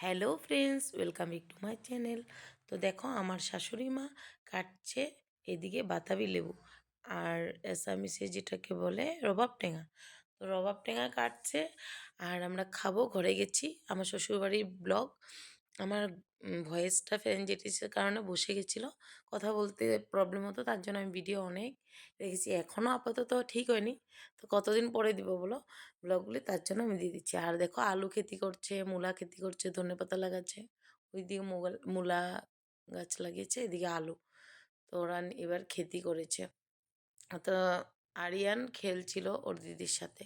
Hello friends, welcome back to my channel. তো দেখো, আমার শাশুড়ি মা কাটছে এদিকে বাতাবি লেবু আর এসামিসে যেটাকে বলে রবাব টেঙা। তো রবাব টেঙা কাটছে আর আমরা খাব, ঘরে গেছি। আমার শ্বশুরবাড়ির ব্লগ। আমার ভয়েসটা ফ্যানজেটিসের কারণে বসে গেছিল। কথা বলতে প্রবলেম হতো, তার জন্য আমি ভিডিও অনেক রেখেছি এখনও আপাতত ঠিক হয়নি। তো কতদিন পরে দিব বলো? ব্লগগুলি তার জন্য আমি দিয়ে দিচ্ছি। আর দেখো, আলু খেতি করছে, মূলা খেতি করছে, ধনে পাতা লাগাচ্ছে। ওইদিকে মোগাল মূলা গাছ লাগিয়েছে, এদিকে আলু। তো ওরা এবার খেতি করেছে। তো আরিয়ান খেলছিল ওর দিদির সাথে।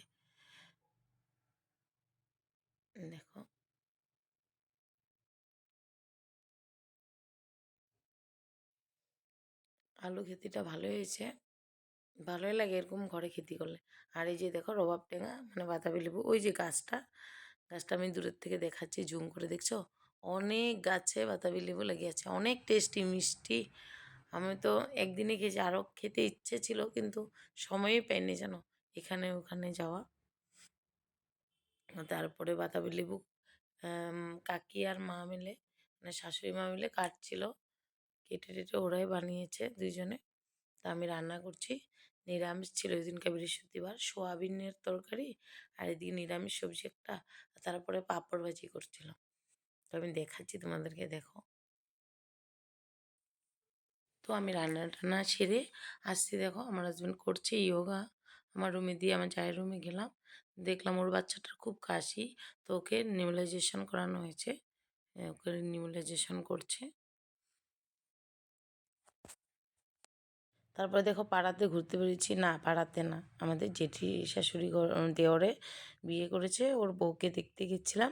দেখো। আলু খেতিটা ভালো হয়েছে। ভালোই লাগে এরকম ঘরে খেতি করলে। আর এই যে দেখো রবাব টেঙা মানে বাতাবি লেবু, ওই যে গাছটা গাছটা আমি দূরের থেকে দেখাচ্ছি, জুম করে দেখছ? অনেক গাছে বাতাবি লেবু লেগে আছে, অনেক টেস্টি, মিষ্টি। আমি তো একদিনে খেয়েছি আরও খেতে ইচ্ছে ছিল, কিন্তু সময়ই পাইনি জানো, এখানে ওখানে যাওয়া। তারপরে বাতাবি লেবু কাকি আর মা মিলে মানে শাশুড়ি মা মিলে কাটছিল। কেটে টেটে ওরাই বানিয়েছে দুইজনে। তা আমি রান্না করছি। নিরামিষ ছিল ওই দিনকে বৃহস্পতিবার। সোয়াবিনের তরকারি আর এদিকে নিরামিষ সবজি একটা। তারপরে পাঁপড় ভাজি করছিলাম। তো আমি দেখাচ্ছি তোমাদেরকে, দেখো। তো আমি রান্না টান্না সেরে আসছি, দেখো। আমার হাজব্যান্ড করছে ইয়োগা আমার রুমে দিয়ে আমার চায়ের রুমে গেলাম। দেখলাম ওর বাচ্চাটার খুব কাশি। তো ওকে নিউলাইজেশন করানো হয়েছে। ওকে নিউলাইজেশন করছে। তারপরে দেখো পাড়াতে ঘুরতে বেরিয়েছি। না, পাড়াতে না। আমাদের জেঠি শাশুড়ি দেওরে বিয়ে করেছে। ওর বউকে দেখতে গেছিলাম।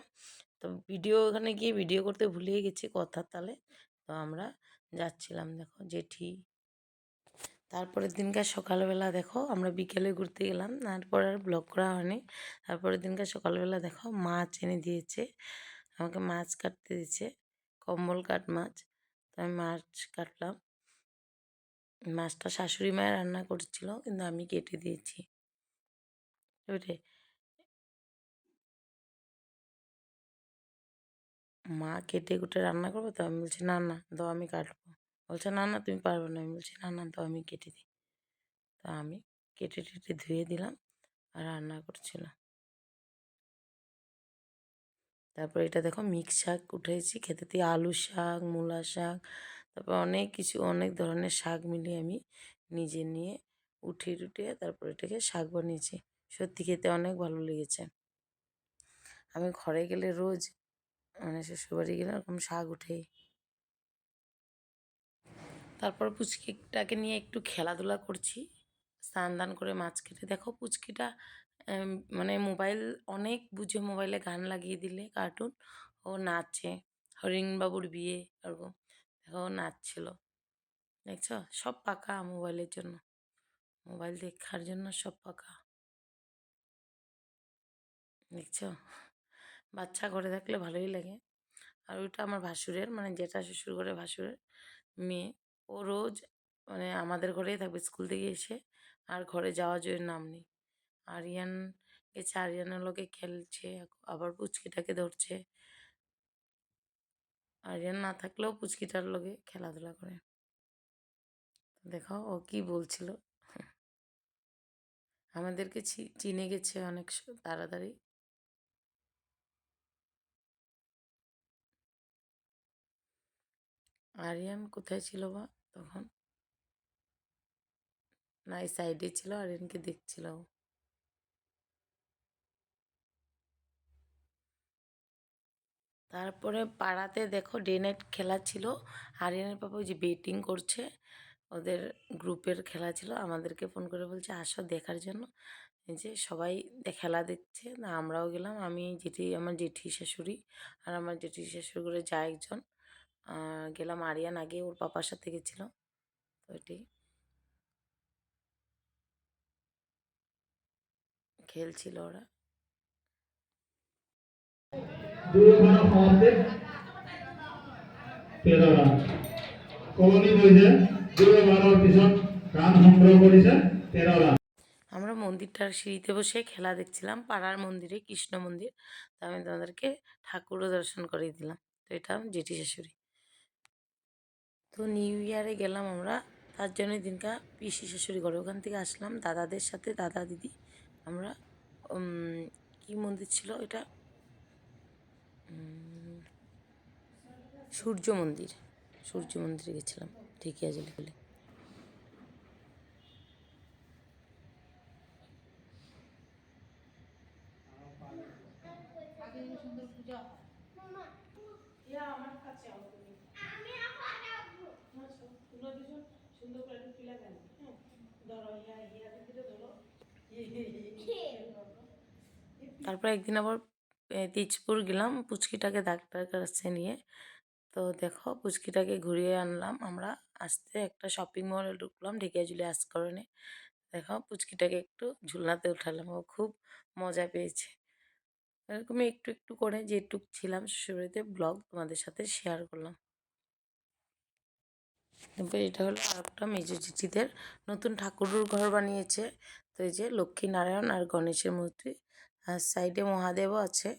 তো ভিডিও ওখানে গিয়ে ভিডিও করতে ভুলিয়ে গেছি কথার তালে। তো আমরা যাচ্ছিলাম দেখো জেঠি। তারপরের দিনকার সকালবেলা দেখো আমরা বিকেলে ঘুরতে গেলাম। তারপর আর ব্লগ করা হয়নি। তারপরের দিনকার সকালবেলা দেখো মাছ এনে দিয়েছে। আমাকে মাছ কাটতে দিয়েছে। কম্বল কাট মাছ। তো আমি মাছ কাটলাম। মাছটা শাশুড়ি মায়ের রান্না করছিল, কিন্তু আমি কেটে দিয়েছি। বুঝলে মা কেটে কুটে রান্না করব তো আমি বলছি, না না তো আমি কাটবো। বলছে, না না, তুমি পারবে না। আমি বলছি, না না তো আমি কেটে দিই। তো আমি কেটে টেটে ধুয়ে দিলাম আর রান্না করছিলাম। তারপর এটা দেখো মিক্স শাক উঠেছি, খেতে আলু শাক, মূলা শাক তারপর অনেক কিছু, অনেক ধরনের শাক মিলিয়ে আমি নিজে নিয়ে উঠিয়ে টুটিয়ে তারপর এটাকে শাক বানিয়েছি। সত্যি খেতে অনেক ভালো লেগেছে। আমি ঘরে গেলে রোজ মানে শ্বশুরবাড়ি গেলে এরকম শাক উঠেই। তারপর পুচকিটাকে নিয়ে একটু খেলাধুলা করছি। স্নান দান করে মাছ কেটে। দেখো পুচকিটা মানে মোবাইল, অনেক বুঝে মোবাইলে গান লাগিয়ে দিলে, কার্টুন। ও নাচে। হরিণবাবুর বিয়ে, এরকম। দেখো ও নাচছিল। দেখছ? সব পাকা মোবাইলের জন্য। মোবাইল দেখার জন্য সব পাকা। দেখছ? বাচ্চা ঘরে থাকলে ভালোই লাগে। আর ওইটা আমার ভাসুরের মানে যেটা শ্বশুর ঘরে ভাসুরের মেয়ে। ও রোজ মানে আমাদের ঘরেই থাকবে স্কুল থেকে এসে। আর ঘরে যাওয়া জন্য নাম নেই। আরিয়ান গেছে আরিয়ানের লোকে খেলছে, আবার পুচকিটাকে ধরছে। আরিয়ান না থাকলেও পুচকিটার লোকে খেলাধুলা করে। দেখো ও কি বলছিল। আমাদেরকে চিনে গেছে অনেক তাড়াতাড়ি। আরিয়ান কোথায় ছিল বা তখন? না, এই সাইডে ছিল, আরিয়ানকে দেখছিল তারপরে পাড়াতে দেখো ডে নাইট খেলা ছিল আরিয়ানের পাপা ওই যে বেটিং করছে, ওদের গ্রুপের খেলা ছিল, আমাদেরকে ফোন করে বলছে, আসো দেখার জন্য। যে সবাই খেলা দেখছে, না আমরাও গেলাম, আমি জেঠি, আমার জেঠি শাশুড়ি আর আমার জেঠি শাশুড়ি করে যা একজন গেলাম আরিয়ান আগে, ওর পাপার সাথে গেছিল তো এটি খেলছিল ওরা। আমরা মন্দিরটার সিঁড়িতে বসে খেলা দেখছিলাম, পাড়ার মন্দিরে, কৃষ্ণ মন্দির। আমি তোমাদেরকে ঠাকুরও দর্শন করিয়ে দিলাম। তো এটা জেঠি শাশুড়ি। তো নিউ ইয়ারে গেলাম আমরা। তার জন্য দিনকা পিসি শাশুড়ি ঘরে। ওখান থেকে আসলাম। দাদাদের সাথে দাদা দিদি, আমরা কি মন্দির ছিল এটা সূর্য মন্দির। সূর্য মন্দিরে গেছিলাম। ঠিকই আছে বলে। তারপর একদিন আবার তেজপুর গেলাম পুচকিটাকে ডাক্তার কাছে নিয়ে। তো দেখো পুচকিটাকে ঘুরিয়ে আনলাম। আমরা আসতে একটা শপিং মলে ঢুকলাম ঢেকিয়াজুলি আসকরণে। দেখো পুচকিটাকে একটু ঝুলনাতে উঠালাম। ও খুব মজা পেয়েছে। এরকমই একটু একটু করে যেটুক ছিলাম শ্বশুরবাড়িতে ব্লগ তোমাদের সাথে শেয়ার করলাম। তারপর এটা হলো আর একটা মেজো নতুন ঠাকুরের ঘর বানিয়েছে। তো এই যে লক্ষ্মী নারায়ণ আর গণেশের মূর্তি। আর সাইডে মহাদেবও আছে।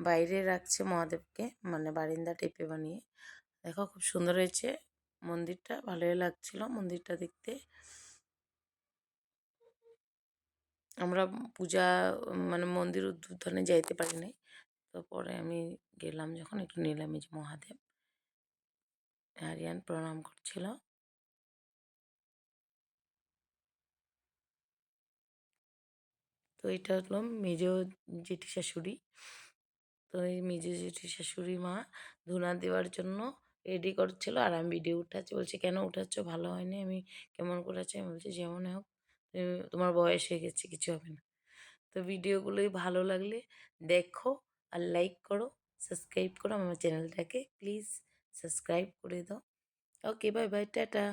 বাইরে রাখছে মহাদেবকে মানে বারিন্দা টাইপে বানিয়ে। দেখো খুব সুন্দর হয়েছে। মন্দিরটা ভালোই লাগছিল মন্দিরটা দেখতে। আমরা পূজা মানে মন্দির উদ্বোধনে যাইতে পারি নাই তো পরে আমি গেলাম যখন, একটু নিলাম এই যে মহাদেব। আরিয়ান প্রণাম করছিল। তো এটা হলো মেজ জেঠি শাশুড়ি। তো এই মেজ জেঠি শাশুড়ি মা ধুনা দেওয়ার জন্য রেডি করছিল আর আমি ভিডিও উঠাচ্ছি। বলছি, কেন উঠাচ্ছ? ভালো হয়নি। আমি কেমন করেছি আমি বলছি, যেমন হোক তোমার বয়স হয়ে গেছে, কিছু হবে না। তো ভিডিওগুলোই ভালো লাগলে দেখো আর লাইক করো সাবস্ক্রাইব করো। আমার চ্যানেলটাকে প্লিজ সাবস্ক্রাইব করে দাও। Okay bye bye tata.